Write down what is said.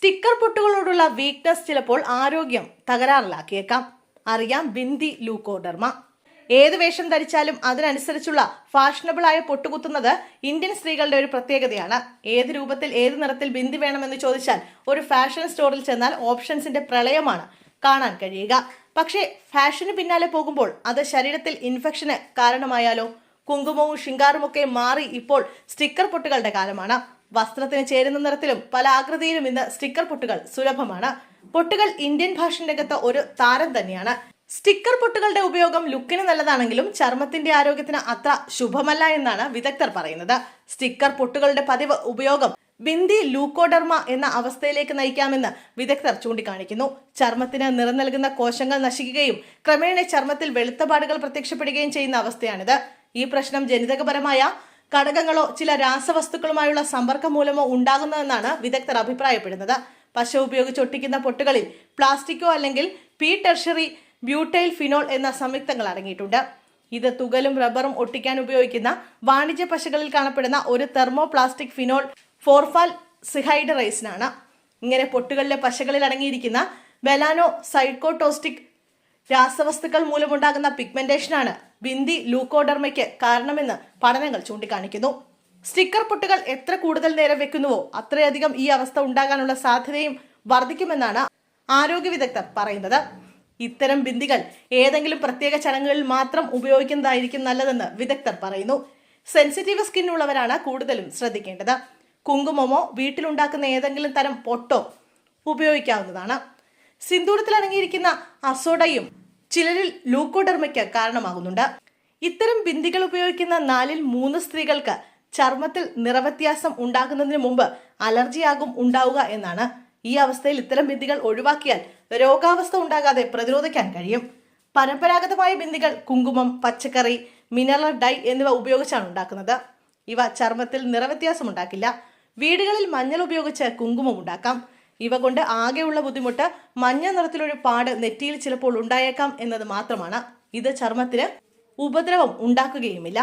Sticker പൊട്ടുകളോടുള്ള weakness ചിലപ്പോൾ ആരോഗ്യം തകരാറിലാക്കിയേക്കാം. അറിയാം ബിന്ദി ലൂക്കോഡർമ. ഏത് വേഷം ധരിച്ചാലും അതിനനുസരിച്ചുള്ള ഫാഷനബിളായ പൊട്ടുകുത്തുന്നത് ഇന്ത്യൻ സ്ത്രീകളുടെ ഒരു പ്രത്യേകതയാണ്. ഏത് രൂപത്തിൽ ഏത് നിറത്തിൽ ബിന്ദി വേണമെന്ന് ചോദിച്ചാൽ ഒരു ഫാഷൻ സ്റ്റോറിൽ ചെന്നാൽ ഓപ്ഷൻസിന്റെ പ്രളയമാണ് കാണാൻ കഴിയുക. പക്ഷേ ഫാഷന് പിന്നാലെ പോകുമ്പോൾ അത് ശരീരത്തിൽ ഇൻഫെക്ഷന് കാരണമായാലോ? കുങ്കുമവും ശിങ്കാറുമൊക്കെ മാറി ഇപ്പോൾ സ്റ്റിക്കർ പൊട്ടുകളുടെ കാലമാണ്. വസ്ത്രത്തിന് ചേരുന്ന നിറത്തിലും പല ആകൃതിയിലും ഇന്ന് സ്റ്റിക്കർ പൊട്ടുകൾ സുലഭമാണ്. പൊട്ടുകൾ ഇന്ത്യൻ ഫാഷൻ രംഗത്ത് ഒരു താരം തന്നെയാണ്. സ്റ്റിക്കർ പൊട്ടുകളുടെ ഉപയോഗം ലുക്കിന് നല്ലതാണെങ്കിലും ചർമ്മത്തിന്റെ ആരോഗ്യത്തിന് അത്ര ശുഭമല്ല എന്നാണ് വിദഗ്ധർ പറയുന്നത്. സ്റ്റിക്കർ പൊട്ടുകളുടെ പതിവ് ഉപയോഗം ബിന്ദി ലൂക്കോഡർമ എന്ന അവസ്ഥയിലേക്ക് നയിക്കാമെന്ന് വിദഗ്ധർ ചൂണ്ടിക്കാണിക്കുന്നു. ചർമ്മത്തിന് നിറം നൽകുന്ന കോശങ്ങൾ നശിക്കുകയും ക്രമേണ ചർമ്മത്തിൽ വെളുത്ത പാടുകൾ പ്രത്യക്ഷപ്പെടുകയും ചെയ്യുന്ന അവസ്ഥയാണിത്. ഈ പ്രശ്നം ജനിതകപരമായ ഘടകങ്ങളോ ചില രാസവസ്തുക്കളുമായുള്ള സമ്പർക്കം മൂലമോ ഉണ്ടാകുന്നതെന്നാണ് വിദഗ്ധർ അഭിപ്രായപ്പെടുന്നത്. പശ ഉപയോഗിച്ച് ഒട്ടിക്കുന്ന പൊട്ടുകളിൽ പ്ലാസ്റ്റിക്കോ അല്ലെങ്കിൽ പി ടെർഷറി ബ്യൂട്ടൈൽ ഫിനോൾ എന്ന സംയുക്തങ്ങൾ അടങ്ങിയിട്ടുണ്ട്. ഇത് തുകലും റബ്ബറും ഒട്ടിക്കാൻ ഉപയോഗിക്കുന്ന വാണിജ്യ പശകളിൽ കാണപ്പെടുന്ന ഒരു തെർമോ പ്ലാസ്റ്റിക് ഫിനോൾ ഫോർഫാൽ സിഹൈഡറൈസിനാണ്. ഇങ്ങനെ പൊട്ടുകളിലെ പശകളിൽ അടങ്ങിയിരിക്കുന്ന ബെലാനോ സൈക്കോട്ടോസ്റ്റിക് രാസവസ്തുക്കൾ മൂലമുണ്ടാകുന്ന പിഗ്മെന്റേഷനാണ് ബിന്ദി ലൂക്കോഡർമയ്ക്ക് കാരണമെന്ന് പഠനങ്ങൾ ചൂണ്ടിക്കാണിക്കുന്നു. സ്റ്റിക്കർ പൊട്ടുകൾ എത്ര കൂടുതൽ നേരം വെക്കുന്നുവോ അത്രയധികം ഈ അവസ്ഥ ഉണ്ടാകാനുള്ള സാധ്യതയും വർദ്ധിക്കുമെന്നാണ് ആരോഗ്യ വിദഗ്ധർ പറയുന്നത്. ഇത്തരം ബിന്ദികൾ ഏതെങ്കിലും പ്രത്യേക ചടങ്ങുകളിൽ മാത്രം ഉപയോഗിക്കുന്നതായിരിക്കും നല്ലതെന്ന് വിദഗ്ധർ പറയുന്നു. സെൻസിറ്റീവ് സ്കിൻ ഉള്ളവരാണ് കൂടുതലും ശ്രദ്ധിക്കേണ്ടത്. കുങ്കുമമോ വീട്ടിലുണ്ടാക്കുന്ന ഏതെങ്കിലും തരം പൊട്ടോ ഉപയോഗിക്കാവുന്നതാണ്. സിന്ദൂരത്തിൽ അടങ്ങിയിരിക്കുന്ന അസോഡയും ചിലരിൽ ലൂക്കോഡർമയ്ക്ക് കാരണമാകുന്നുണ്ട്. ഇത്തരം ബിന്ദികൾ ഉപയോഗിക്കുന്ന നാലിൽ മൂന്ന് സ്ത്രീകൾക്ക് ചർമ്മത്തിൽ നിറവ്യത്യാസം ഉണ്ടാകുന്നതിന് മുമ്പ് അലർജിയാകും ഉണ്ടാവുക എന്നാണ്. ഈ അവസ്ഥയിൽ ഇത്തരം ബിന്ദികൾ ഒഴിവാക്കിയാൽ രോഗാവസ്ഥ ഉണ്ടാകാതെ പ്രതിരോധിക്കാൻ കഴിയും. പരമ്പരാഗതമായ ബിന്ദികൾ കുങ്കുമം പച്ചക്കറി മിനറൽ ഡൈ എന്നിവ ഉപയോഗിച്ചാണ് ഉണ്ടാക്കുന്നത്. ഇവ ചർമ്മത്തിൽ നിറവ്യത്യാസം ഉണ്ടാക്കില്ല. വീടുകളിൽ മഞ്ഞൾ ഉപയോഗിച്ച് കുങ്കുമം ഉണ്ടാക്കാം. ഇവ കൊണ്ട് ആകെയുള്ള ബുദ്ധിമുട്ട് മഞ്ഞ നിറത്തിലൊരു പാട് നെറ്റിയിൽ ചിലപ്പോൾ ഉണ്ടായേക്കാം എന്നത് മാത്രമാണ്. ഇത് ചർമ്മത്തിന് ഉപദ്രവം ഉണ്ടാക്കുകയുമില്ല.